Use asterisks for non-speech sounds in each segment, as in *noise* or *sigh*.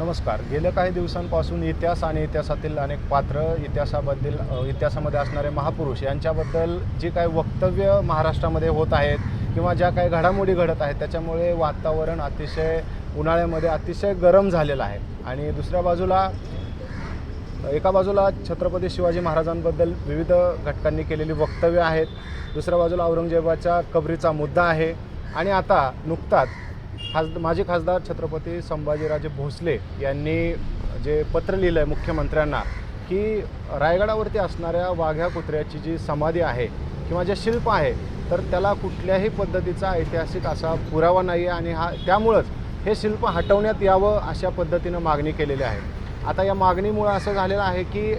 नमस्कार. गेल्या काही दिवसांपासून इतिहास आणि इतिहासातील अनेक पात्र इतिहासाबद्दल इतिहासामध्ये असणारे महापुरुष यांच्याबद्दल जी काही वक्तव्य महाराष्ट्रामध्ये होत आहेत किंवा ज्या काही घडामोडी घडत आहेत त्याच्यामुळे वातावरण अतिशय उन्हाळ्यामध्ये अतिशय गरम झालेलं आहे. आणि दुसऱ्या बाजूला एका बाजूला छत्रपती शिवाजी महाराजांबद्दल विविध घटकांनी केलेली वक्तव्य आहेत. दुसऱ्या बाजूला औरंगजेबाच्या कबरीचा मुद्दा आहे. आणि आता नुकताच खासद माजी खासदार छत्रपती संभाजीराजे भोसले यांनी जे पत्र लिहिलं आहे मुख्यमंत्र्यांना की रायगडावरती असणाऱ्या वाघ्या कुत्र्याची जी समाधी आहे किंवा जे शिल्प आहे तर त्याला कुठल्याही पद्धतीचा ऐतिहासिक असा पुरावा नाही आहे आणि हा त्यामुळंच हे शिल्प हटवण्यात यावं अशा पद्धतीनं मागणी केलेली आहे. आता या मागणीमुळं असं झालेलं आहे की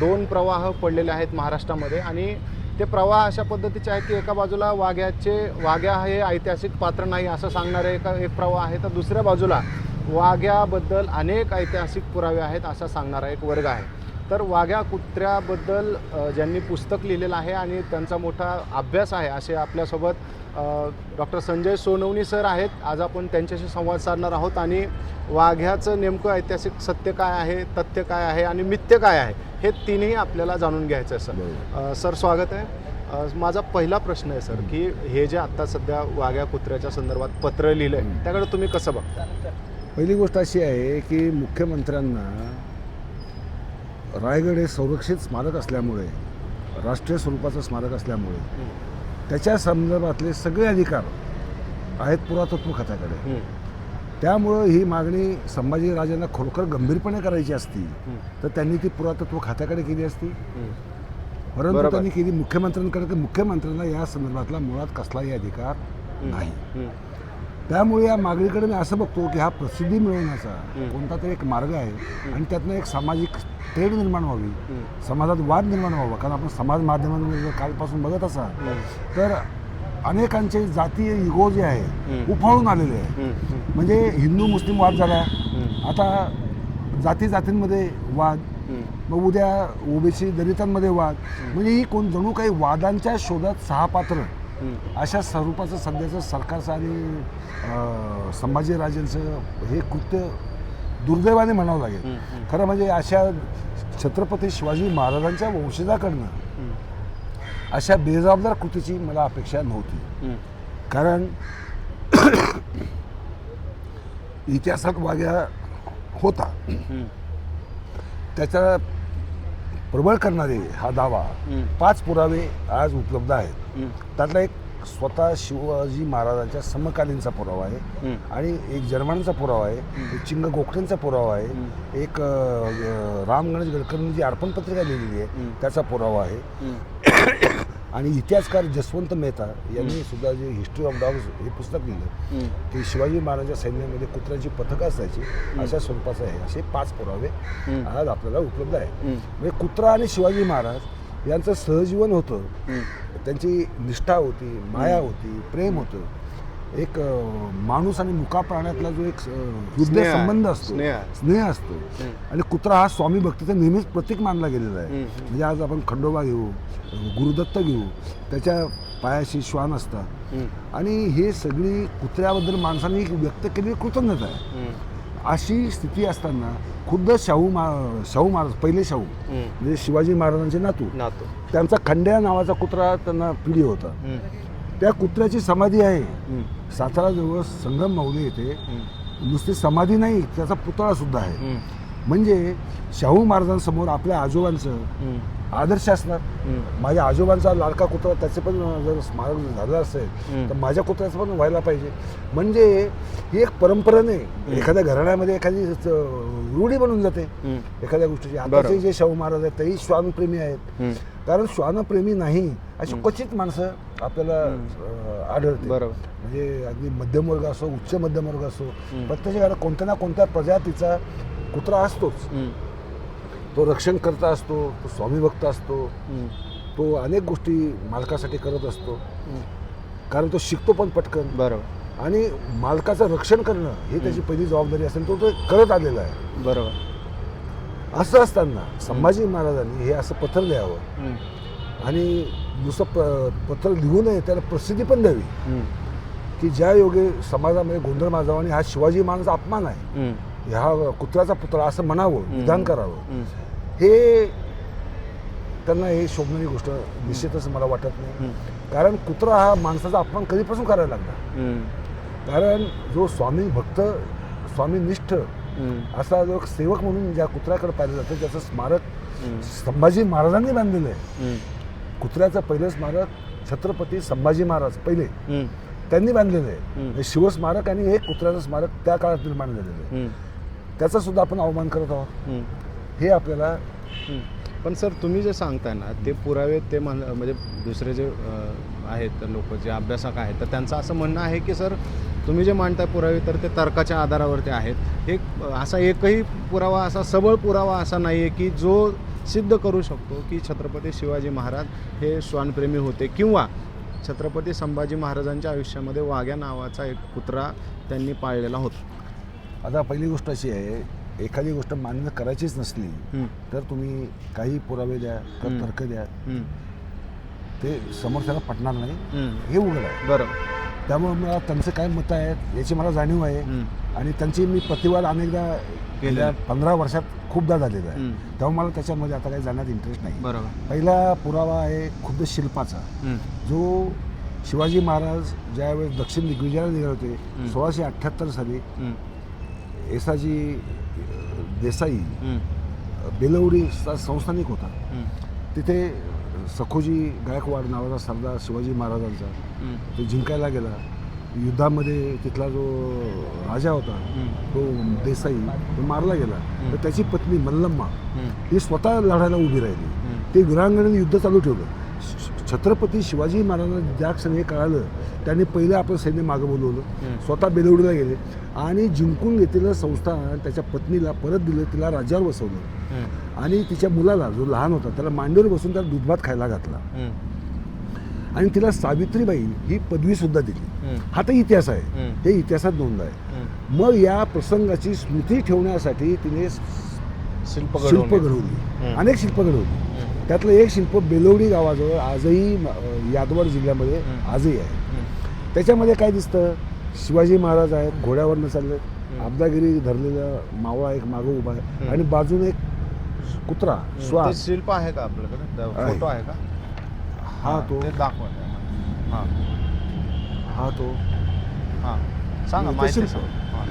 दोन प्रवाह पडलेले आहेत महाराष्ट्रामध्ये आणि ते प्रवाह अशा पद्धतीचे आहे की एका बाजूला वाघ्याचे वाघ्या हे ऐतिहासिक पात्र नाही असं सांगणारे एका एक प्रवाह आहे. तर दुसऱ्या बाजूला वाघ्याबद्दल अनेक ऐतिहासिक पुरावे आहेत असा सांगणारा एक वर्ग आहे. तर वाघ्या कुत्र्याबद्दल ज्यांनी पुस्तक लिहिलेलं आहे आणि त्यांचा मोठा अभ्यास आहे असे आपल्यासोबत डॉक्टर संजय सोनवणी सर आहेत. आज आपण त्यांच्याशी संवाद साधणार आहोत आणि वाघ्याचं नेमकं ऐतिहासिक सत्य काय आहे तथ्य काय आहे आणि मिथ्य काय आहे? हे तिन्ही आपल्याला जाणून घ्यायचं आहे सर. सर स्वागत आहे. माझा पहिला प्रश्न आहे सर की हे जे आत्ता सध्या वाघ्या कुत्र्याच्या संदर्भात पत्र लिहिलं आहे त्याकडे तुम्ही कसं बघता? पहिली गोष्ट अशी आहे की मुख्यमंत्र्यांना रायगड हे संरक्षित स्मारक असल्यामुळे राष्ट्रीय स्वरूपाचं स्मारक असल्यामुळे त्याच्या संदर्भातले सगळे अधिकार आहेत पुरातत्व खात्याकडे. त्यामुळं ही मागणी संभाजीराजांना खरोखर गंभीरपणे करायची असती तर त्यांनी ती पुरातत्व खात्याकडे केली असती. परंतु. त्यांनी केली मुख्यमंत्र्यांकडे की मुख्यमंत्र्यांना या संदर्भातला मुळात कसलाही अधिकार नाही. त्यामुळे या मागणीकडे मी असं बघतो की हा प्रसिद्धी मिळवण्याचा. कोणता तरी एक मार्ग आहे आणि त्यातनं एक सामाजिक तेढ निर्माण व्हावी समाजात वाद निर्माण व्हावा. कारण आपण समाज माध्यमांमध्ये जर कालपासून बघत असाल तर अनेकांचे जातीय इगो जे आहे. उफाळून आलेले आहे म्हणजे हिंदू मुस्लिम वाद झाला आता जाती जातींमध्ये वाद. मग उद्या ओबीसी दलितांमध्ये वाद म्हणजे ही कोण जणू काही वादांच्या शोधात सहा पात्र. अशा स्वरूपाचं सध्याचं सरकारचं आणि संभाजीराजेंचं हे कृत्य दुर्दैवाने म्हणावं लागेल. खरं म्हणजे अशा छत्रपती शिवाजी महाराजांच्या वंशजाकडनं अशा बेजबाबदार कृतीची मला अपेक्षा नव्हती. कारण *coughs* इतिहासात वाग्या होता. त्याचा प्रबळ करणारे हा दावा. पाच पुरावे आज उपलब्ध आहेत. त्यातला एक स्वतः शिवाजी महाराजांच्या समकालीनचा पुरावा आहे. आणि एक जर्मनांचा पुरावा आहे एक चिंग गोखलेंचा पुरावा आहे एक राम गणेश गडकरींनी जी अर्पण पत्रिका लिहिलेली आहे. त्याचा पुरावा आहे. आणि इतिहासकार जसवंत मेहता यांनी सुद्धा जे हिस्ट्री ऑफ डॉग्स हे पुस्तक लिहिलं. की शिवाजी महाराजांच्या सैन्यामध्ये कुत्र्याची पथकं असायची अशा स्वरूपाचं आहे असे पाच पुरावे. आज आपल्याला उपलब्ध आहे. म्हणजे कुत्रा आणि शिवाजी महाराज यांचं सहजीवन होतं. त्यांची निष्ठा होती माया होती प्रेम होतं एक माणूस आणि मुका प्राण्यातला जो एक हृदय. संबंध असतो स्नेह असतो. आणि कुत्रा हा स्वामी भक्तीचं नेहमीच प्रतीक मानला गेलेला आहे. म्हणजे आज आपण खंडोबा घेऊ गुरुदत्त घेऊ त्याच्या पायाशी श्वान असतात. आणि हे सगळी कुत्र्याबद्दल माणसांनी व्यक्त केलेली कृतज्ञता आहे. अशी स्थिती असताना खुद्द शाहू मा शाहू महाराज पहिले शाहू. म्हणजे शिवाजी महाराजांचे नातू नातो त्यांचा खंड्या नावाचा कुत्रा त्यांना पिढी होता. त्या कुत्र्याची समाधी आहे. साताराजवळ संगम माऊली येथे हं. नुसती समाधी नाही त्याचा पुतळा सुद्धा आहे. म्हणजे शाहू महाराजांसमोर आपल्या आजोबांचं. आदर्श असणार. माझ्या आजोबांचा लाडका कुत्रा त्याचे पण जर स्मारक झालं असेल. तर माझ्या कुत्र्याचं पण व्हायला पाहिजे म्हणजे ही एक परंपरा नाही एखाद्या घराण्यामध्ये एखादी रूढी बनून जाते. एखाद्या गोष्टीची. आताचे जे शाहू महाराज आहेत तेही श्वानप्रेमी आहेत. कारण श्वानप्रेमी नाही अशी क्वचित माणसं आपल्याला आढळते. म्हणजे अगदी मध्यमवर्ग असो उच्च मध्यमवर्ग असो हं. प्रत्येक कोणत्या ना कोणत्या प्रजातीचा कुत्रा असतोच. तो रक्षण करता असतो तो स्वामीभक्त असतो. तो अनेक गोष्टी मालकासाठी करत असतो. कारण तो शिकतो पण पटकन बरोबर आणि मालकाचं रक्षण करणं ही त्याची पहिली जबाबदारी असेल तो तो करत आलेला आहे बरोबर असं असताना संभाजी महाराजांनी हे असं पत्र हं. आणि नुसतं प पत्र लिहू नये त्याला प्रसिद्धी पण द्यावी. की ज्या योगे समाजामध्ये गोंधळ माजावा आणि हा शिवाजी महाराजांचा अपमान आहे. ह्या कुत्र्याचा पुतळा असं म्हणावं. विधान करावं. हे त्यांना हे शोभणारी गोष्ट निश्चितच मला वाटत नाही. कारण कुत्रा हा माणसाचा अपमान कधीपासून करायला लागला. कारण जो स्वामी भक्त स्वामीनिष्ठ हम्म. असा जो सेवक म्हणून ज्या कुत्र्याकडे पाहिलं जातं त्याचं स्मारक. संभाजी महाराजांनी बांधलेलं आहे. कुत्र्याचं पहिलं स्मारक छत्रपती संभाजी महाराज पहिले. त्यांनी बांधलेलं आहे शिवस्मारक आणि हे कुत्र्याचं स्मारक त्या काळात निर्माण झालेलं आहे. त्याचा सुद्धा आपण अवमान करत आहोत. हे आपल्याला. पण सर तुम्ही जे सांगताय ना ते पुरावे ते म्हण म्हणजे दुसरे जे आहेत लोक जे अभ्यासक आहेत तर त्यांचं असं म्हणणं आहे की सर तुम्ही जे मांडताय पुरावे तर ते तर्काच्या आधारावरती आहेत एक असा एकही पुरावा असा सबळ पुरावा असा नाही आहे की जो सिद्ध करू शकतो की छत्रपती शिवाजी महाराज हे श्वानप्रेमी होते किंवा छत्रपती संभाजी महाराजांच्या आयुष्यामध्ये वाघ्या नावाचा एक कुत्रा त्यांनी पाळलेला होता आता पहिली गोष्ट अशी आहे एखादी गोष्ट मान्य करायचीच नसली. तर तुम्ही काही पुरावे द्या तर. तर्क द्या. ते समोरच्याला पटणार नाही. हे उघड आहे बरोबर त्यामुळे मला त्यांचे काय मतं आहेत याची मला जाणीव आहे. आणि त्यांची मी प्रतिवाद अनेकदा गेल्या पंधरा वर्षात खूपदा झालेला आहे. तेव्हा मला त्याच्यामध्ये आता काही जाण्यात इंटरेस्ट नाही बरोबर पहिला पुरावा आहे खुद्द शिल्पाचा. जो शिवाजी महाराज ज्यावेळेस दक्षिण दिग्विजयाला निघाले होते. सोळाशे अठ्ठ्याहत्तर साली अ, देसाई. बेलवडीचा संस्थानिक होता. तिथे सखोजी गायकवाड नावाचा सरदार शिवाजी महाराजांचा. तो जिंकायला गेला युद्धामध्ये तिथला जो राजा होता. तो देसाई तो मारला गेला. तर त्याची पत्नी मल्लम्मा. ही स्वतः लढायला उभी राहिली. ते वीरांगणेने युद्ध चालू ठेवलं छत्रपती शिवाजी महाराजांना ज्या क्षणी हे कळालं त्यांनी पहिलं आपलं सैन्य मागं बोलवलं. स्वतः बेलवडीला गेले आणि जिंकून घेतलेलं संस्थान त्याच्या पत्नीला परत दिलं तिला राज्यावर बसवलं. आणि तिच्या मुलाला जो लहान होता त्याला मांडीवर बसून त्याला दूधभात खायला घातला. आणि तिला सावित्रीबाई ही पदवी सुद्धा दिली. हा तर इतिहास आहे. हे इतिहासात नोंद आहे. मग या प्रसंगाची स्मृती ठेवण्यासाठी तिने शिल्प शिल्प. घडवली. अनेक शिल्प घडवली. त्यातलं एक शिल्प बेलवडी गावाजवळ आजही यादवाड जिल्ह्यामध्ये. आजही आहे. त्याच्यामध्ये काय दिसतं शिवाजी महाराज आहेत घोड्यावरनं चालले. अब्दागिरी धरलेला मावळा एक मागं उभा आहे. आणि बाजूने एक कुत्रा श्वास शिल्प आहे का आपल्याकडे. फोटो आहे का हा तो दाखवा हा हा तो हा सांगा शिल्प. हा.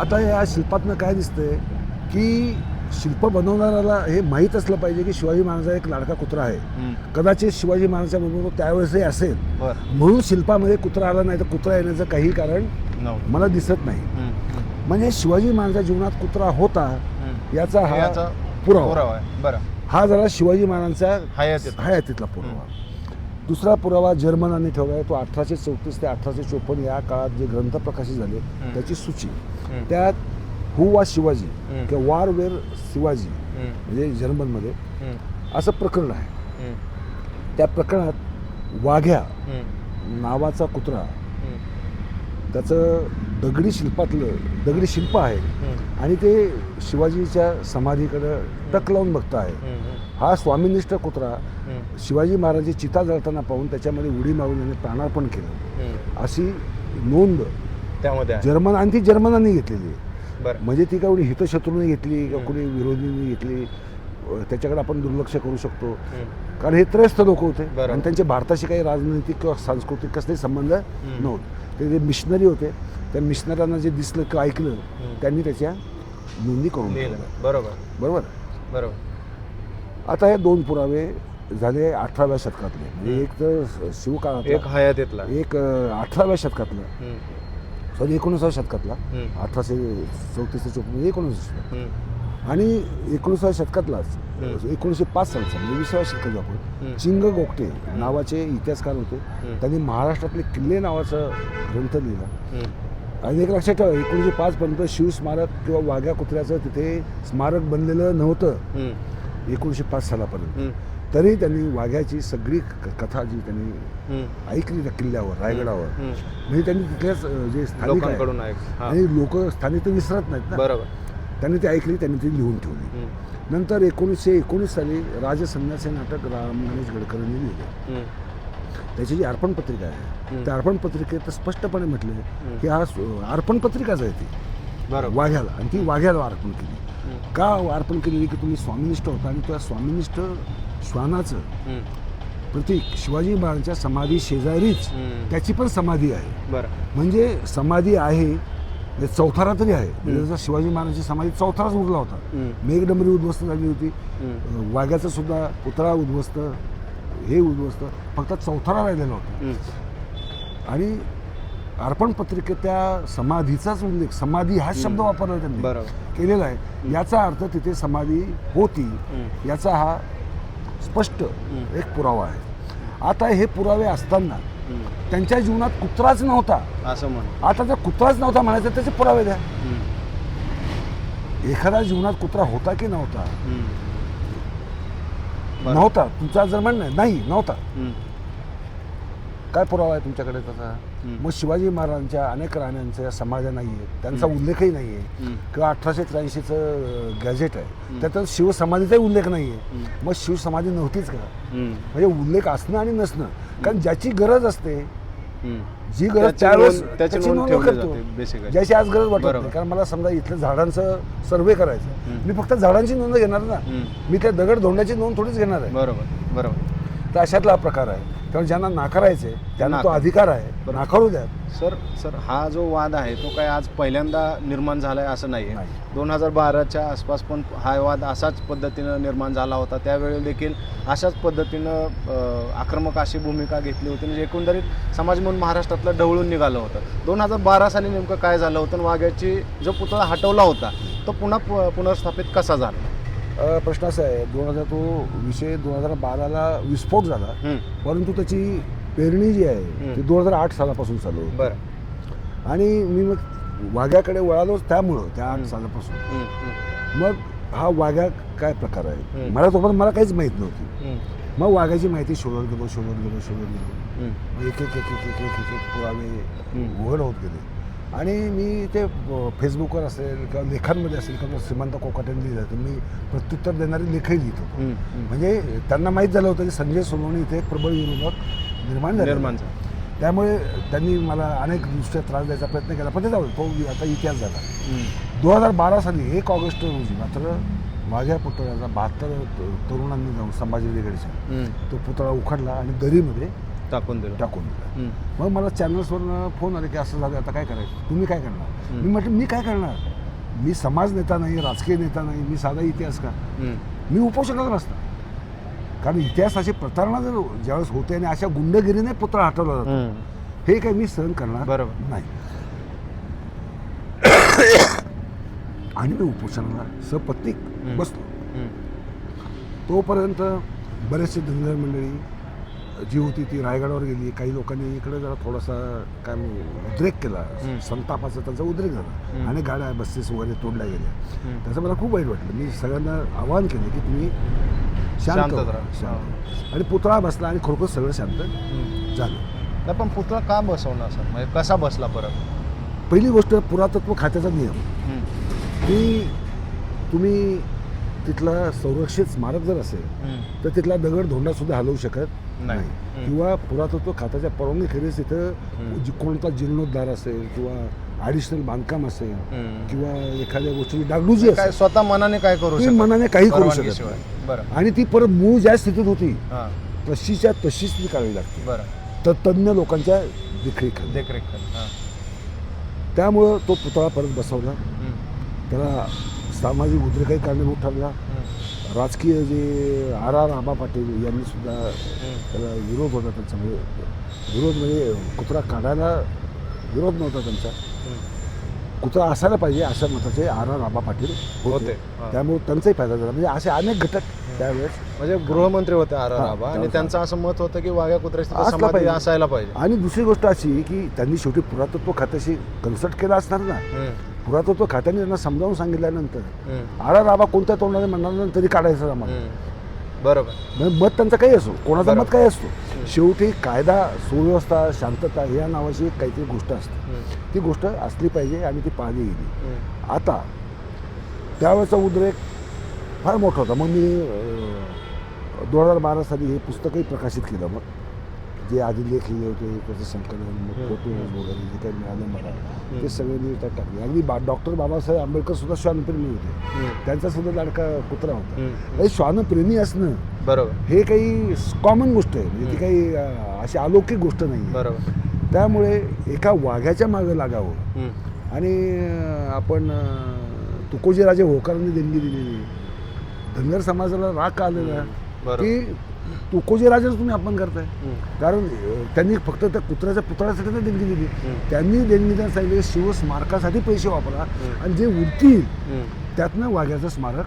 आता या शिल्पातनं काय दिसतंय की शिल्प बनवणाऱ्याला हे माहीत असलं पाहिजे की शिवाजी महाराजा एक लाडका कुत्रा आहे. कदाचित शिवाजी महाराजांच्या बरोबर त्यावेळेसही असेल. म्हणून शिल्पामध्ये कुत्रा आला नाही तर कुत्रा येण्याचं काही कारण मला दिसत नाही. म्हणजे शिवाजी महाराजांच्या जीवनात कुत्रा होता. याचा हा पुरावा. बरं. हा जरा शिवाजी महाराजांचा हयातीत हयातीतला पुरावा. दुसरा पुरावा जर्मनाने ठेवला आहे. तो अठराशे चौतीस ते अठराशे चोपन्न या काळात जे ग्रंथ प्रकाशित झाले त्याची सूची. त्यात हु वा शिवाजी. किंवा वार वेर शिवाजी. म्हणजे जर्मनमध्ये. असं प्रकरण आहे. त्या प्रकरणात वाघ्या. नावाचा कुत्रा. त्याचं दगडी शिल्पातलं दगडी शिल्प आहे. आणि ते शिवाजीच्या समाधीकडं टक लावून बघत आहे. हा स्वामीनिष्ठ कुत्रा. शिवाजी महाराजांची चिता जळताना पाहून त्याच्यामध्ये उडी मारून याने प्राणार्पण केलं. अशी नोंद त्यामध्ये जर्मन आणि ती जर्मनांनी घेतलेली आहे बरं म्हणजे ती का कोणी हितशत्रूने घेतली हम्म. कोणी विरोधीने घेतली त्याच्याकडे आपण दुर्लक्ष करू शकतो. कारण हे त्रयस्थ लोक होते. आणि त्यांचे भारताशी काही राजनैतिक किंवा सांस्कृतिक कसले संबंध नव्हते ते जे मिशनरी होते त्या मिशनरांना जे दिसलं किंवा ऐकलं. त्यांनी त्याच्या नोंदी करून. बरोबर बरोबर बरोबर आता हे दोन पुरावे झाले अठराव्या शतकातले म्हणजे. एक तर शिवकाळातला एक हयातीतला एक अठराव्या शतकातला. सॉरी एकोणीसाव्या शतकातला हम्म. अठराशे चौतीस ते चौपन्न एकोणीस हम्म. आणि एकोणीसाव्या शतकातलाच हम्म. एकोणीसशे पाच सालचा म्हणजे विसाव्या शतकात आपण हम्म. चिंग गोगटे नावाचे इतिहासकार होते हम्म. त्यांनी महाराष्ट्रातले किल्ले नावाचा ग्रंथ लिहिला हम्म. आणि एक लक्षात ठेवा एकोणीसशे पाचपर्यंत शिवस्मारक किंवा वाघ्या कुत्र्याचं तिथे स्मारक बनलेलं नव्हतं हम्म. एकोणीसशे पाच सालापर्यंत हम्म. तरी त्यांनी वाघ्याची सगळी कथा जी त्यांनी. ऐकली त्या किल्ल्यावर रायगडावर. म्हणजे त्यांनी तिथल्याच जे स्थानिक हा आणि लोक स्थानिक ते विसरत नाहीत ना बरोबर त्यांनी ती ऐकली त्यांनी ती लिहून ठेवली. नंतर एकोणीसशे एकोणीस साली राजसन्यास नाटक राम गणेश गडकरींनी लिहिले. त्याची जी अर्पण पत्रिका आहे. त्या अर्पण पत्रिकेत स्पष्टपणे म्हटले की हा अर्पण पत्रिकाच आहे ती. वाघ्याला आणि ती वाघ्याला अर्पण केली. का अर्पण केलेली की तुम्ही स्वामिनिष्ठ होता आणि त्या स्वामिनिष्ठ श्वानाचं. प्रतीक शिवाजी महाराजांच्या समाधी शेजारीच. त्याची पण समाधी आहे. बरं. म्हणजे समाधी आहे म्हणजे चौथारा तरी आहे. म्हणजे जसा शिवाजी महाराजांची समाधी चौथाराच उरला होता. मेघडंबरी उद्ध्वस्त झाली होती. वाघ्याचं सुद्धा पुतळा उद्ध्वस्त हे उद्ध्वस्त. फक्त चौथारा राहिलेला होता. आणि अर्पण पत्रिकेत त्या समाधीचाच उल्लेख समाधी हा शब्द वापरला त्यांनी. केलेला आहे. याचा अर्थ तिथे समाधी होती. याचा हा स्पष्ट. एक पुरावा आहे आता हे पुरावे असताना. त्यांच्या जीवनात कुत्राच नव्हता असं म्हण आता जर कुत्राच नव्हता म्हणायचं त्याचे पुरावे द्या. एखाद्या जीवनात कुत्रा होता की नव्हता. नव्हता तुमचा जर म्हणणं नाही नव्हता. काय पुरावा आहे तुमच्याकडे त्याचा हम्म. मग शिवाजी महाराजांच्या अनेक राण्यांच्या समाध्या नाही आहेत त्यांचा उल्लेखही नाही आहे. किंवा अठराशे त्र्याऐंशीचं गॅझेट आहे. त्यात शिवसमाधीचाही उल्लेख नाही आहे. मग शिवसमाधी नव्हतीच का. म्हणजे उल्लेख असणं आणि नसणं कारण ज्याची गरज असते. जी गरज त्याची त्यावेळेस त्याची नोंद करतो. ज्याची आज गरज वाटत. नाही कारण मला समजा इथल्या झाडांचं सर्वे करायचं. मी फक्त झाडांची नोंद घेणार ना. मी त्या दगड धोंड्याची नोंद थोडीच घेणार आहे बरोबर बरोबर तर अशातला हा प्रकार आहे त्यामुळे ज्यांना नाकारायचे त्यांना तो नाकार. अधिकार आहे बरोबर. नाकारू द्या सर सर हा जो वाद आहे तो काय आज पहिल्यांदा निर्माण झाला आहे असं नाही आहे नाही. दोन हजार बाराच्या आसपास पण हा वाद असाच पद्धतीनं निर्माण झाला होता त्यावेळी देखील अशाच पद्धतीनं अ, आक्रमक अशी भूमिका घेतली होती म्हणजे एकंदरीत समाज म्हणून महाराष्ट्रातलं ढवळून निघालं होतं दोन हजार बारा साली नेमकं काय झालं होतं आणि वाघ्याची जो पुतळा हटवला होता तो पुन्हा पु- पुनर्स्थापित कसा झाला प्रश्न असा आहे दोन हजार तो विषय दोन हजार बाराला विस्फोट झाला. परंतु त्याची पेरणी जी आहे ती दोन हजार आठ सालापासून चालू आणि मी मग वाघ्याकडे वळालोच त्यामुळं त्या आठ सालापासून. मग हा वाघ्या काय प्रकार आहे? मला तोपर्यंत मला काहीच माहीत नव्हती. मग वाघ्याची माहिती शोधत गेलो शोधत गेलो शोधत गेलो. एक एक एक एक एक एक पुरावे उघड होत गेले. आणि मी ते फेसबुकवर असेल किंवा लेखांमध्ये असेल किंवा श्रीमंत कोकाट्याने लिहिलं तर मी प्रत्युत्तर देणारे लेखही लिहित. म्हणजे त्यांना माहीत झालं होतं की संजय सोनवणे इथे एक प्रबळ विरोधक निर्माण झाले निर्माण झाला. त्यामुळे त्यांनी मला अनेक दृष्ट्या त्रास द्यायचा प्रयत्न केला. पण ते जाऊ तो आता इतिहास झाला. दोन हजार बारा साली एक ऑगस्ट रोजी मात्र वाघ्या पुतळ्याचा बहात्तर तरुणांनी जाऊन संभाजी ब्रिगेडच्या हम्म. तो पुतळा उखडला आणि दरीमध्ये टाकून दिलं टाकून दिला मग मला चॅनल्सवरनं फोन आले की असं झालं आता काय करायचं तुम्ही काय करणार. मी म्हटलं मी काय करणार मी समाज नेता नाही राजकीय नेता नाही मी साधा इतिहास का. मी उपोषणाला बसणार कारण इतिहासाची प्रतारणा जर ज्यावेळेस होते आणि अशा गुंडगिरीने पुतळा हटवला जातो. हे काही मी सहन करणार बरोबर. नाही आणि मी उपोषणाला सपत्नीक. बसलो. तोपर्यंत बरेचसे धनगर मंडळी जी होती ती रायगडावर गेली. काही लोकांनी इकडे जरा थोडासा काय उद्रेक केला. संतापाचा त्यांचा उद्रेक झाला. आणि गाड्या बसेस वगैरे तोडल्या गेल्या. त्याचं मला खूप वाईट वाटलं. मी सगळ्यांना आवाहन केलं की तुम्ही शांत शांत आणि पुतळा बसला आणि खरोखर सगळं शांत. झालं. पण पुतळा का बसवला सर म्हणजे कसा बसला परत पहिली गोष्ट पुरातत्व खात्याचा नियम. की तुम्ही तिथला संरक्षित स्मारक जर असेल. तर तिथला दगड धोंडा सुद्धा हलवू शकत नाही. किंवा पुरातत्व खात्याच्या परवानगीखेरीज तिथं कोणता जीर्णोद्धार असेल किंवा ॲडिशनल बांधकाम असेल. किंवा एखाद्या गोष्टीची डागडुजी काय असेल स्वतः मनाने काय करू शकत मनाने काही करू शकत. नाही. आणि ती परत मूळ ज्या स्थितीत होती तशीच्या तशीच ती काढावी लागते तर तज्ज्ञ लोकांच्या देखरेख हां त्यामुळं तो पुतळा परत बसवला. त्याला सामाजिक उद्रेकही कारणीभूत ठरला. राजकीय जे आर आर आबा पाटील यांनी सुद्धा. त्याला विरोध होता त्यांचा म्हणजे विरोध म्हणजे कुत्रा काढायला विरोध नव्हता त्यांचा. कुत्रा असायला पाहिजे अशा मताचे आर आर आबा पाटील होते. त्यामुळे त्यांचाही फायदा झाला म्हणजे असे अनेक घटक त्यावेळेस म्हणजे गृहमंत्री होते आर आर आबा आणि. त्यांचं असं मत होतं की वाघ्या कुत्र्याची. असायला पाहिजे आणि दुसरी गोष्ट अशी की त्यांनी शेवटी पुरातत्व खात्याशी कन्सल्ट केला असणार ना. पुरातत्व खात्याने त्यांना समजावून सांगितल्यानंतर. आर आबा कोणत्या तोंडाने म्हणणार तरी काढायचं आम्हाला. बरोबर म्हणजे मत त्यांचं काही असो कोणाचं. मत काही असतो शेवटी कायदा सुव्यवस्था शांतता या नावाची काहीतरी गोष्ट असते. ती गोष्ट असली पाहिजे आणि ती पाहिली गेली. आता त्यावेळेचा उद्रेक फार मोठा होता मग मी दोन हजार बारा साली हे पुस्तकही प्रकाशित केलं मग जे आधी लेख लिहिले होते त्याचं संकलन मग फोटो वगैरे जे काही मिळालं मला. ते सगळे मी त्यात टाकले. अगदी बा डॉक्टर बाबासाहेब आंबेडकर सुद्धा श्वानप्रेमी होते. त्यांचा सुद्धा लाडका कुत्रा होता. हे श्वानप्रेमी असणं बरोबर. हे काही कॉमन गोष्ट आहे. म्हणजे ती काही अशी अलौकिक गोष्ट नाही. बरोबर. त्यामुळे एका वाघ्याच्या मागं लागावं. आणि आपण अं, तुकोजीराजे होळकरांनी देणगी दिलेली. धनगर समाजाला राग आलेला. की तुकोजीराजेच तुम्ही अपमान करताय. कारण त्यांनी फक्त त्या कुत्र्याच्या पुतळ्यासाठी नाही देणगी दिली. त्यांनी देणगी देण्यास सांगितले शिवस्मारकासाठी पैसे वापरा. आणि जे उरतील. त्यातनं वाघ्याचं स्मारक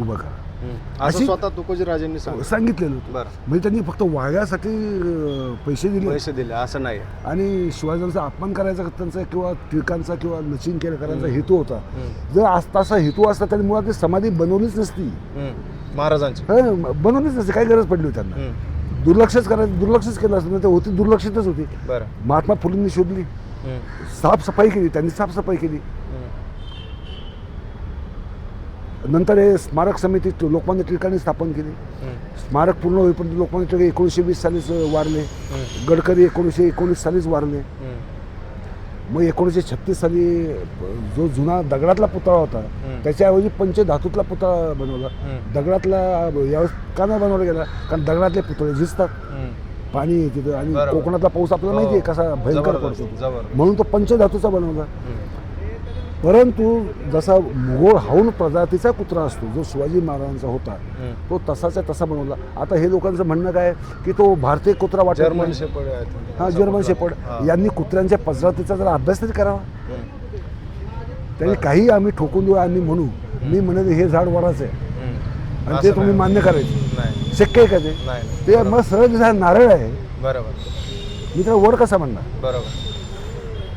उभं करा. अशी- स्वतः तुकोजी राजेंनी सांगितलं. सांगितलेलं होतं. म्हणजे त्यांनी फक्त वाघ्यासाठी पैसे दिले. पैसे दिले असं नाही. आणि शिवाजींचा अपमान करायचा त्यांचा किंवा टिळकांचा किंवा नचिन केळकरांचा हेतू होता. जर आज तसा हेतू असता त्यांनी मुळात समाधी बनवलीच नसती. महाराजांची हं, बनवलीच नसती काय गरज पडली होती त्यांना हम्म. दुर्लक्षच करायचं दुर्लक्षच केलं असतं ना ते होती दुर्लक्षितच होती बरं महात्मा फुलेंनी शोधली हम्म. साफसफाई केली त्यांनी साफसफाई केली हम्म. नंतर हे स्मारक समिती लोकमान्य टिळकांनी स्थापन केली हम्म. स्मारक पूर्ण होईपर्यंत लोकमान्य टिळक एकोणीसशे वीस सालीच वारले हम्म. गडकरी एकोणीसशे एकोणीस सालीच वारले हम्म. मग एकोणीसशे छत्तीस साली जो जुना दगडातला पुतळा होता. त्याच्याऐवजी पंचधातूतला पुतळा बनवला. दगडातला यावेळेस का नाही बनवला गेला कारण दगडातले पुतळे झिजतात. पाणी तिथं आणि. कोकणातला पाऊस आपल्याला हो. माहिती आहे कसा भयंकर पडतो. म्हणून तो पंचधातूचा बनवला. परंतु जसा मुघोळ हाऊन प्रजातीचा कुत्रा असतो जो शिवाजी महाराजांचा होता. तो तसाच्या तसा बनवला. आता हे लोकांचं म्हणणं काय की तो भारतीय कुत्रा वाटत जर्मन आहेत. हा जर्मन शेपर्ड हा. यांनी कुत्र्यांच्या प्रजातीचा जरा अभ्यास तरी करावा. त्यांनी काही आम्ही ठोकून देऊ आम्ही म्हणू. मी म्हणत हे झाड वराच आहे. आणि ते तुम्ही. मान्य करायचे. शक्य आहे का ते? नाही. ते मग दिसा नारळ आहे. बरोबर. मी त्याला वर कसा म्हणणार? बरोबर.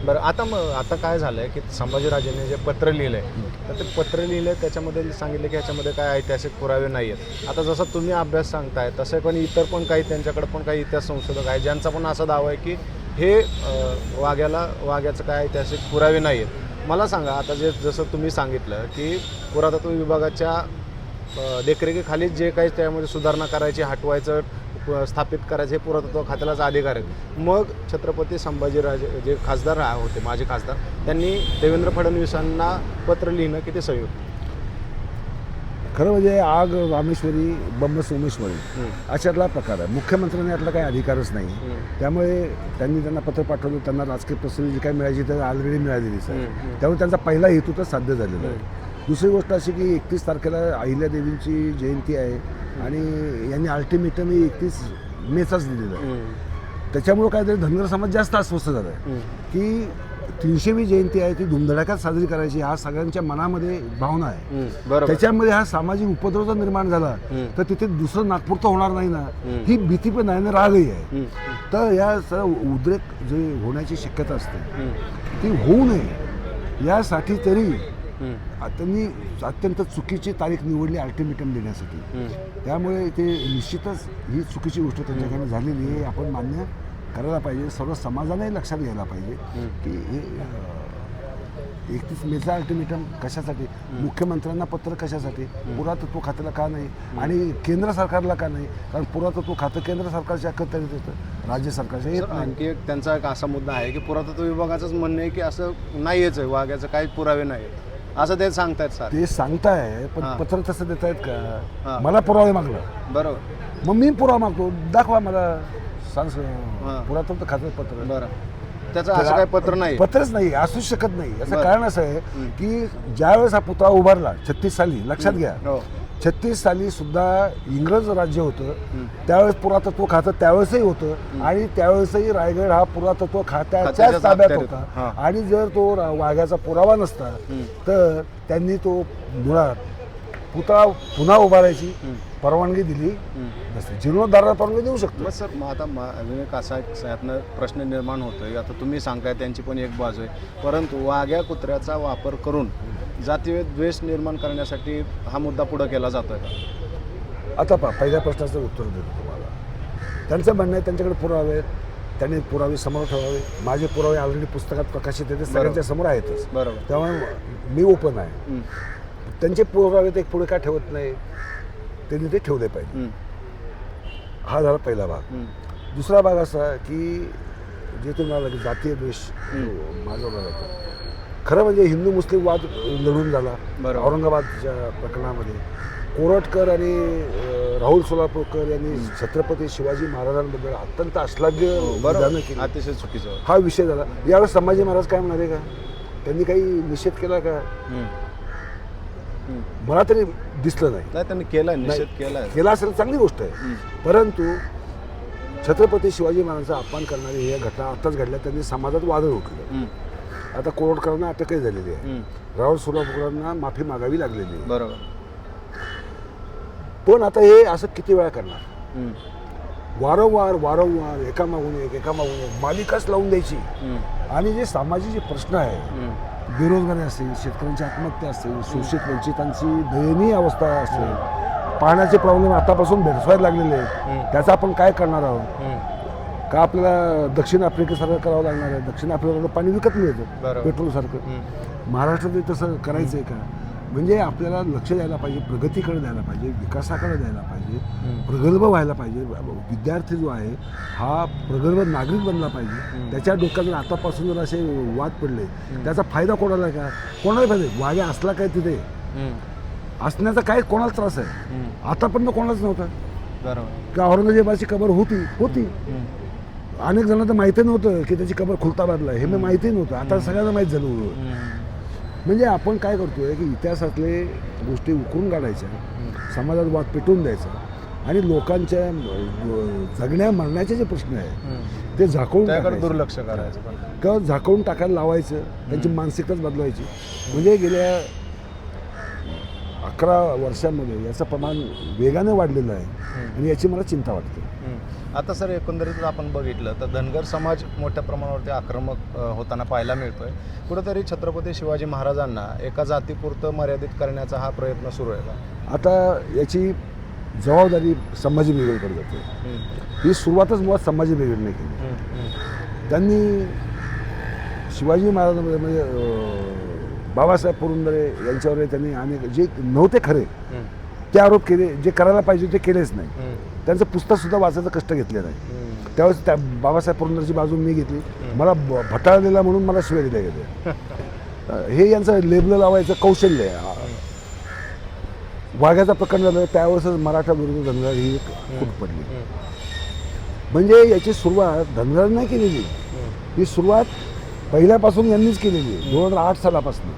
बरं आता मग आता काय झालंय की संभाजीराजेंनी जे पत्र लिहिलंय तर ते पत्र लिहिलंय त्याच्यामध्ये सांगितलं की ह्याच्यामध्ये काय ऐतिहासिक पुरावे नाही आहेत आता जसं तुम्ही अभ्यास सांगताय तसे पण इतर पण काही त्यांच्याकडे पण काही इतिहास संशोधक आहे ज्यांचा पण असा दावा आहे की हे वाघ्याला वाघ्याचं काय ऐतिहासिक पुरावे नाही आहेत मला सांगा आता जे जसं तुम्ही सांगितलं की पुरातत्व विभागाच्या देखरेखीखाली जे काही त्यामध्ये सुधारणा करायची हटवायचं स्थापित करायचं हे पुरातत्व खात्यालाच अधिकार आहेत मग छत्रपती संभाजीराजे जे खासदार होते माजी खासदार त्यांनी देवेंद्र फडणवीसांना पत्र लिहिणं किती संयुक्त खरं म्हणजे आग रामेश्वरी बंब सोमेश्वरी अशातला प्रकार आहे. मुख्यमंत्र्यांनी यातला काही अधिकारच नाही. त्यामुळे त्यांनी त्यांना पत्र पाठवलं त्यांना राजकीय प्रसिद्धी जी काही मिळायची तर ऑलरेडी मिळालेलीच आहे. त्यामुळे त्यांचा पहिला हेतू तर साध्य झालेला आहे. दुसरी गोष्ट अशी की एकतीस तारखेला अहिल्यादेवींची जयंती आहे. आणि यांनी अल्टिमेटम एकतीस मेचाच दिलेला आहे. त्याच्यामुळं काहीतरी धनगर समाज जास्त अस्वस्थ झाला आहे. की तीनशेवी जयंती आहे ती धुमधडाक्यात साजरी करायची हा सगळ्यांच्या मनामध्ये भावना आहे. त्याच्यामध्ये हा सामाजिक उपद्रव जर निर्माण झाला. तर तिथे दुसरं नागपूर तर होणार नाही ना. ही भीती पण आहे ना रागही आहे. तर या सर्व उद्रेक जे होण्याची शक्यता असते ती होऊ नये. यासाठी तरी त्यांनी अत्यंत चुकीची तारीख निवडली अल्टिमेटम देण्यासाठी. त्यामुळे ते निश्चितच ही चुकीची गोष्ट त्यांच्याकडे झालेली आहे. आपण मान्य करायला पाहिजे. सर्व समाजालाही लक्षात घ्यायला पाहिजे. की हे एकतीस मेचा अल्टिमेटम कशासाठी? मुख्यमंत्र्यांना पत्र कशासाठी? पुरातत्व खात्याला का नाही? आणि केंद्र सरकारला का नाही? कारण पुरातत्व खातं केंद्र सरकारच्या अखत्यारीत येतं. राज्य सरकारच्या येत आणखी एक त्यांचा एक असा मुद्दा आहे की पुरातत्व विभागाचंच म्हणणं आहे की असं नाहीच आहे. वाघ्याचं काही पुरावे नाही असं ते सांगतायत सर ते सांगताय पण हां. पत्र तसं देत आहेत का. मला पुरावे मागलं बरोबर. मग मी पुरावा मागतो. दाखवा मला. सांग हां. पुरातत्व खातं पत्र. बरं. त्याचं असं काही पत्र नाही. पत्रच नाही असूच शकत नाही. याचं बरं. कारण असं आहे. की ज्यावेळेस हा पुतळा उभारला छत्तीस साली लक्षात घ्या. हो. छत्तीस साली सुद्धा इंग्रज राज्य होतं. त्यावेळेस पुरातत्व खातं त्यावेळेसही होतं आणि त्यावेळेसही रायगड हा पुरातत्व खात्याच्याच ताब्यात होता. आणि जर तो वाघाचा पुरावा नसता. तर त्यांनी तो मुळात पुतळा पुन्हा उभारायची. परवानगी दिली. नसते जीर्णोद्धाराला परवानगी देऊ शकतो. मग सर मग आता मा- एक असा एक यातनं प्रश्न निर्माण होतोय. आता तुम्ही सांगताय त्यांची पण एक बाजू आहे. परंतु वाघ्या कुत्र्याचा वापर करून जातीय द्वेष निर्माण करण्यासाठी हा मुद्दा पुढे केला जातोय का? आता पहा पहिल्या प्रश्नाचं उत्तर देतो तुम्हाला. त्यांचं म्हणणं आहे त्यांच्याकडे पुरावे आहेत. त्यांनी पुरावे समोर ठेवावे. माझे पुरावे ऑलरेडी पुस्तकात प्रकाशित आहेत ते सगळ्यांच्या समोर आहेतच. बरोबर. त्यामुळे मी ओपन आहे. त्यांचे पुरावे ते पुढे का ठेवत नाही? त्यांनी ते ठेवले पाहिजे. हं. हा झाला पहिला भाग. हं. दुसरा भाग असा की जे तुम्ही म्हणाला की जातीय द्वेष माजवला जातो खरं म्हणजे हिंदू मुस्लिम वाद लढून झाला. औरंगाबादच्या प्रकरणामध्ये. कोरटकर आणि राहुल सोलापूरकर यांनी छत्रपती शिवाजी महाराजांबद्दल अत्यंत अश्लाघ्य केली. अतिशय चुकीचं. हा विषय झाला. यावेळेस संभाजी महाराज काय म्हणाले का? त्यांनी काही निषेध केला का. मला तरी दिसलं नाही नाही त्यांनी केलाय निषेध नाही. केलाय केला असेल चांगली गोष्ट आहे. परंतु छत्रपती शिवाजी महाराजांचा अपमान करणारी ह्या घटना आत्ताच घडल्या त्यांनी समाजात वादळ उठलं. आता कोरटकरांना अटकही झालेली आहे. राहुल सोलापूरकरांना माफी मागावी लागलेली आहे बरोबर पण आता हे असं किती वेळा करणार. वारंवार वारंवार एकामागून एक एकामागून एक मालिकाच लावून द्यायची. आणि जे सामाजिक जे प्रश्न आहे. बेरोजगारी असेल शेतकऱ्यांची आत्महत्या असेल शोषित वंचितांची दयनीय अवस्था असेल पाण्याचे प्रॉब्लेम आतापासून भेडसायला लागलेले आहेत. त्याचा आपण काय करणार आहोत. का आपल्याला दक्षिण आफ्रिकेसारखं करावं लागणार आहे दक्षिण आफ्रिकेला पाणी विकत मिळतं. पेट्रोलसारखं. महाराष्ट्रात तसं करायचं आहे का म्हणजे आपल्याला लक्ष द्यायला पाहिजे प्रगतीकडे द्यायला पाहिजे विकासाकडे द्यायला पाहिजे. प्रगल्भ व्हायला पाहिजे. विद्यार्थी जो आहे हा प्रगल्भ नागरिक बनला पाहिजे. त्याच्या डोक्यात जर आतापासून जर असे वाद पडले त्याचा फायदा कोणाला का? कोणाला पाहिजे वाघ्या असला काय तिथे. असण्याचा काय कोणाला त्रास आहे. आतापर्यंत कोणालाच नव्हता. बरोबर. का औरंगजेबाची कबर होती? होती. अनेक जणांना तर माहिती नव्हतं की त्याची कबर खुलताबादला हे मी माहिती नव्हतं. आता सगळ्यांना माहीत झालं. म्हणजे आपण काय करतोय की इतिहासातले गोष्टी उकरून काढायच्या समाजात वाद पेटवून द्यायचा आणि लोकांच्या जगण्या मरण्याचे जे प्रश्न आहेत. ते झाकवून. दुर्लक्ष करायचं. किंवा झाकवून टाकायला लावायचं त्यांची मानसिकताच बदलवायची म्हणजे गेल्या अकरा वर्षांमध्ये याचं प्रमाण वेगाने वाढलेलं आहे आणि याची मला चिंता वाटते. आता सर एकंदरीत आपण बघितलं तर धनगर समाज मोठ्या प्रमाणावरती आक्रमक होताना पाहायला मिळतोय कुठेतरी छत्रपती शिवाजी महाराजांना एका जातीपुरतं मर्यादित करण्याचा हा प्रयत्न सुरू आहे का आता याची जबाबदारी संभाजी ब्रिगेडकडे जाते. ही सुरुवातच मुळात संभाजी ब्रिगेडने केली. त्यांनी शिवाजी महाराजांमध्ये म्हणजे बाबासाहेब पुरंदरे यांच्यावर त्यांनी अनेक जे नव्हते खरे. ते आरोप केले जे करायला पाहिजे ते केलेच नाही. त्यांचं पुस्तकसुद्धा वाचायचं कष्ट घेतले नाही. त्यावेळेस त्या बाबासाहेब पुरंदरची बाजू मी घेतली. मला ब- भटाळलेला म्हणून मला शिवाय दिल्या गेल्या. *laughs* हे यांचं लेबल लावायचं कौशल्य आहे. वाघ्याचं प्रकरण झालं त्यावेळेसच मराठा विरुद्ध धनगर ही एक फूट पडली. म्हणजे याची सुरुवात धनगर नाही केलेली. ही सुरुवात पहिल्यापासून यांनीच केलेली आहे दोन हजार आठ सालापासून.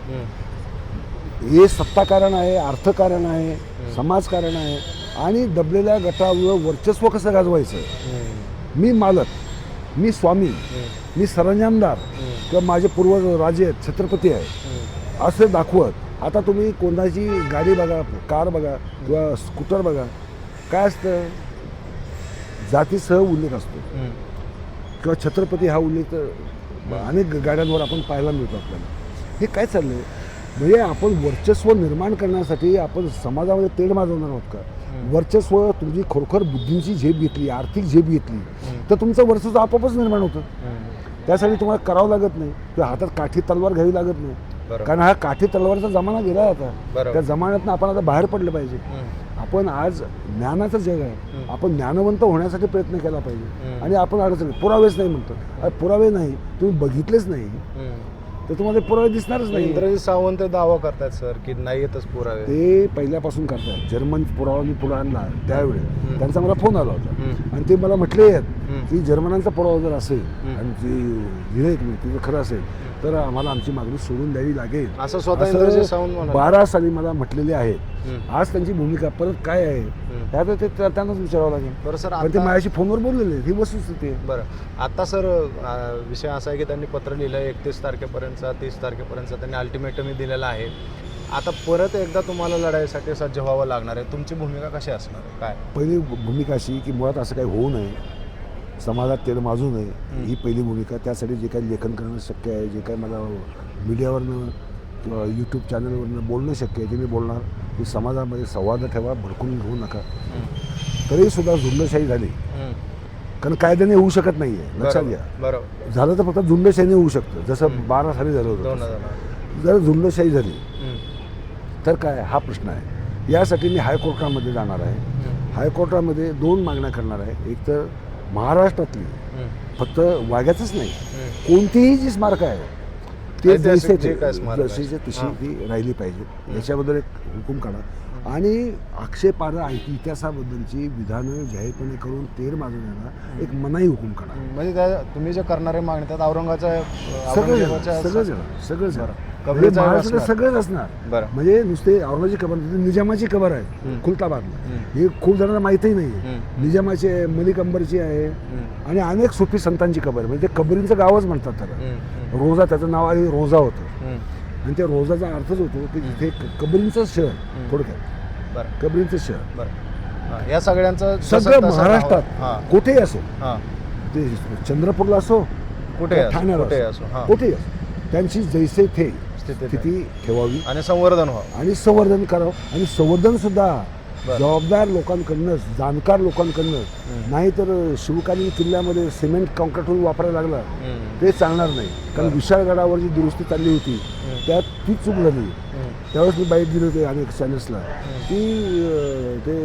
हे सत्ताकारण आहे अर्थकारण आहे समाजकारण आहे आणि दबलेल्या गटावर वर्चस्व कसं गाजवायचं. मी मालक मी स्वामी. मी सरंजामदार किंवा माझे पूर्वज राजे आहेत छत्रपती आहे. असं दाखवत आता तुम्ही कोणाची गाडी बघा कार बघा किंवा स्कूटर बघा काय असतं जातीसह उल्लेख असतो. किंवा छत्रपती हा उल्लेख अनेक गाड्यांवर आपण पाहायला मिळतो आपल्याला हे काय चाललंय म्हणजे आपण वर्चस्व निर्माण करण्यासाठी आपण समाजामध्ये तेढ माजवणार आहोत का वर्चस्व तुमची खरोखर बुद्धीची झेप घेतली आर्थिक झेप घेतली तर तुमचं वर्चस्व आपोआपच निर्माण होतं. त्यासाठी तुम्हाला करावं लागत नाही किंवा हातात काठी तलवार घ्यावी लागत नाही. कारण हा काठी तलवारचा जमाना गेला आता. त्या जमान्यातनं आपण आता बाहेर पडलं पाहिजे. आपण आज ज्ञानाचं जग आहे. आपण ज्ञानवंत होण्यासाठी प्रयत्न केला पाहिजे. आणि आपण अडचण पुरावेच नाही म्हणतो पुरावे नाही तुम्ही बघितलेच नाही. तर तुम्हाला ते पुरावे दिसणारच नाही इंद्रजित सावंत दावा करतायत सर की नाही येतच पुरावे. ते पहिल्यापासून करतात जर्मन पुरावा मी पुढे आणला त्यावेळी. त्यांचा मला फोन आला होता. आणि ते मला म्हटले आहेत. की जर्मनांचा पुरावा जर असेल. आणि ते लिहिलंय तुम्ही तिथं खरं असेल तर आम्हाला आमची मागणी सोडून द्यावी लागेल. असं स्वतः इंद्रजित सावंत म्हणाले. बारा साली मला म्हटलेले आहेत. हम्म. आज त्यांची भूमिका परत काय आहे? त्यात ते त्या- त्यांनाच विचारावं लागेल. बरं सर पण ते आता माझ्याशी फोनवर बोललेले आहेत. ही वस्तुस्थिती आहे. बरं. आता सर अं, विषय असा आहे की त्यांनी पत्र लिहिलं आहे. एकतीस तारखेपर्यंतचा तीस तारखेपर्यंतचा त्यांनी अल्टिमेटमही दिलेला आहे. आता परत एकदा तुम्हाला लढाईसाठी सज्ज व्हावं लागणार आहे. तुमची भूमिका कशी असणार आहे? काय? पहिली भूमिका अशी की मुळात असं काही होऊ नये. समाजात तेल माजू नये ही पहिली भूमिका. त्यासाठी जे काही लेखन करणं शक्य आहे जे काही मला मीडियावरनं किंवा यूट्यूब चॅनलवरनं बोलणं शक्य आहे ते मी बोलणार की समाजामध्ये संवाद ठेवा भडकून घेऊ नका. तरीसुद्धा झुंडशाही झाली. कारण कायद्याने होऊ शकत नाही आहे लक्षात घ्या. झालं तर फक्त झुंडशाहीने होऊ शकतं. जसं बारा साली झालं होतं जर झुंडशाही झाली. तर काय? हा प्रश्न आहे. यासाठी मी हायकोर्टामध्ये जाणार आहे. हायकोर्टामध्ये दोन मागण्या करणार आहे. एक तर महाराष्ट्रातली. फक्त वाघ्याचंच नाही. कोणतीही जी स्मारकं आहे ते ऐतिहासिक जैसे जे ते- काय स्मारकं आहेत. जशीच्या तशी. ती राहिली पाहिजे याच्याबद्दल एक हुकूम काढा आणि आक्षेपार्ह इतिहासाबद्दलची विधानं जाहीरपणे करून तेर माजवण्याला एक मनाई हुकूम काढा म्हणजे त्या तुम्ही जे करणारे मागणी त्यात सगळं सगळं सगळं. म्हणजे कबरीचं महाराष्ट्रात असणार. सगळंच असणार बरं म्हणजे नुसते औरंगाची कबर नाही, निजामाची कबर आहे हम्म. खुलताबादला हम्म. हे खूप जणांना माहितीही नाही हम्म. निजामाची आहे मलिक अंबरची आहे हम्म. आणि अनेक सुफी संतांची कबर आहे. म्हणजे ते कबरींचं गावच म्हणतात त्याला हम्म. हम्म. रोजा त्याचं नाव आधी रोजा होतं हम्म. आणि त्या रोजाचा अर्थच होतो की तिथे कबरींचं शहर. थोडक्यात बरं कबरींचं शहर बरं हां, या सगळ्यांचं जसं सगळं तसं महाराष्ट्रात नाव- कुठेही असो हां ते चंद्रपूरला असो कुठे असो, ठाण्याला कुठे असो असो हां कुठेही असो त्यांची जैसे थे स्थिती ठेवावी आणि संवर्धन व्हावं आणि संवर्धन करावं आणि संवर्धन सुद्धा. जबाबदार लोकांकडनं जाणकार लोकांकडनं हम्म. नाहीतर शिवकालीन किल्ल्यामध्ये सिमेंट कॉन्क्रीटहून वापरायला लागला. ते चालणार नाही कारण. विशाळगडावर जी दुरुस्ती चालली होती. त्यात ती चूक झाली. त्यावेळेस मी बाईट दिली होती अनेक चॅनल्सला की ते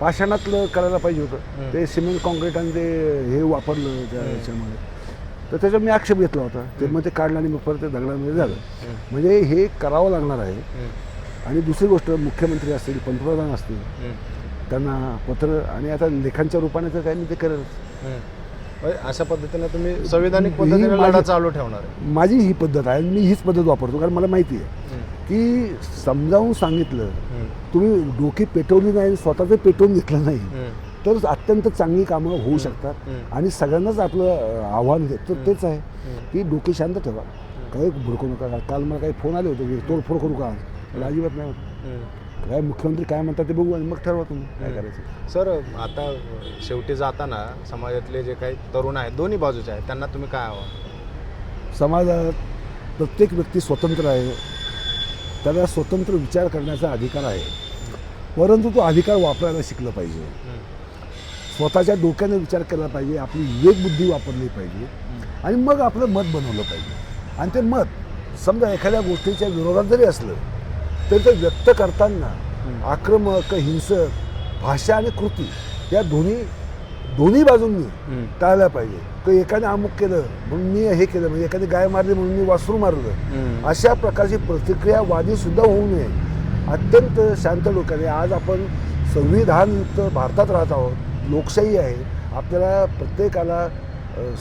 पाषाणातलं करायला पाहिजे होतं. ते सिमेंट कॉन्क्रीट आणि ते हे वापरलं त्या ह्याच्यामध्ये तर त्याच्यावर मी आक्षेप घेतला होता ते मग ते काढलं आणि मग परत ते दगडामध्ये झालं. म्हणजे हे करावं लागणार आहे. आणि दुसरी गोष्ट मुख्यमंत्री असतील पंतप्रधान असतील. त्यांना पत्र आणि आता लेखांच्या रूपाने तर काय मी ते करेल. म्हणजे अशा पद्धतीने तुम्ही संविधानिक पद्धतीने लढा चालू ठेवणार आहे माझी ही पद्धत आहे आणि मी हीच पद्धत वापरतो कारण मला माहिती आहे. की समजावून सांगितलं. तुम्ही डोकी पेटवली नाही स्वतःचं पेटवून घेतलं नाही हम्म. तर अत्यंत चांगली कामं होऊ शकतात. आणि सगळ्यांनाच आपलं आव्हान तर तेच आहे. की डोकी शांत ठेवा. काही भडकू नका. काल मला काही फोन आले होते की तोडफोड करू का अजिबात नाही. काय मुख्यमंत्री काय म्हणतात ते बघू आणि मग ठरवा तुम्ही काय करायचं. सर आता शेवटी जाताना समाजातले जे काही तरुण आहेत दोन्ही बाजूचे आहेत त्यांना तुम्ही काय हवं समाजात प्रत्येक व्यक्ती स्वतंत्र आहे. त्याला स्वतंत्र विचार करण्याचा अधिकार आहे. परंतु तो अधिकार वापरायला शिकलं पाहिजे. स्वतःच्या डोक्याने विचार केला पाहिजे आपली विवेकबुद्धी वापरली पाहिजे आणि मग आपलं मत बनवलं पाहिजे. आणि ते मत समजा एखाद्या गोष्टीच्या विरोधात जरी असलं तरी ते व्यक्त करताना आक्रमक हिंसक भाषा आणि कृती या दोन्ही दोन्ही बाजूंनी टाळल्या पाहिजे. की एकाने अमुक केलं म्हणून मी हे केलं म्हणजे एखादी गाय मारली म्हणून मी वासरू मारलं. अशा प्रकारची प्रतिक्रियावादी सुद्धा होऊ नये. अत्यंत शांत लोकांनी आज आपण संविधानयुक्त भारतात राहत आहोत. लोकशाही आहे. आपल्याला प्रत्येकाला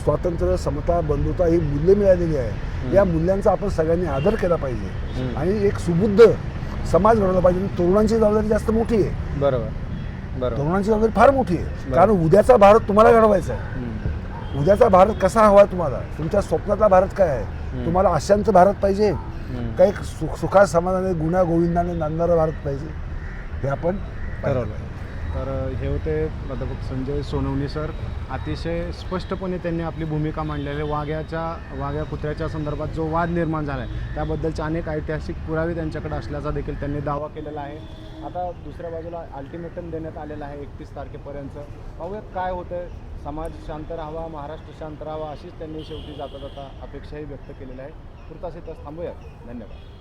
स्वातंत्र्य समता बंधुता ही मूल्य मिळालेली आहे. या मूल्यांचा आपण सगळ्यांनी आदर केला पाहिजे. आणि एक सुबुद्ध समाज घडवला पाहिजे. तरुणांची जबाबदारी जास्त मोठी आहे. बरोबर. बरोबर. तरुणांची जबाबदारी फार मोठी आहे. कारण उद्याचा भारत तुम्हाला घडवायचा आहे. उद्याचा भारत कसा हवा तुम्हाला? तुमच्या स्वप्नातला भारत काय आहे? तुम्हाला आशांचं भारत पाहिजे. काही सुख सुखा समाधाने गुन्हा गोविंदाने नांदणारं भारत पाहिजे? हे आपण ठरवलं तर हे होते प्राध्यापक संजय सोनवणी सर. अतिशय स्पष्टपणे त्यांनी आपली भूमिका मांडलेली आहे. वाघ्याच्या वाघ्या कुत्र्याच्या संदर्भात जो वाद निर्माण झाला आहे त्याबद्दलचे अनेक ऐतिहासिक पुरावे त्यांच्याकडे असल्याचा देखील त्यांनी दावा केलेला आहे. आता दुसऱ्या बाजूला अल्टिमेटम देण्यात आलेलं आहे एकतीस तारखेपर्यंत. पाहूयात काय होतं समाज शांत राहावा महाराष्ट्र शांत राहावा अशीच त्यांनी शेवटी जाता जाता अपेक्षाही व्यक्त केलेल्या आहे पुरताच इथंच थांबूयात. धन्यवाद.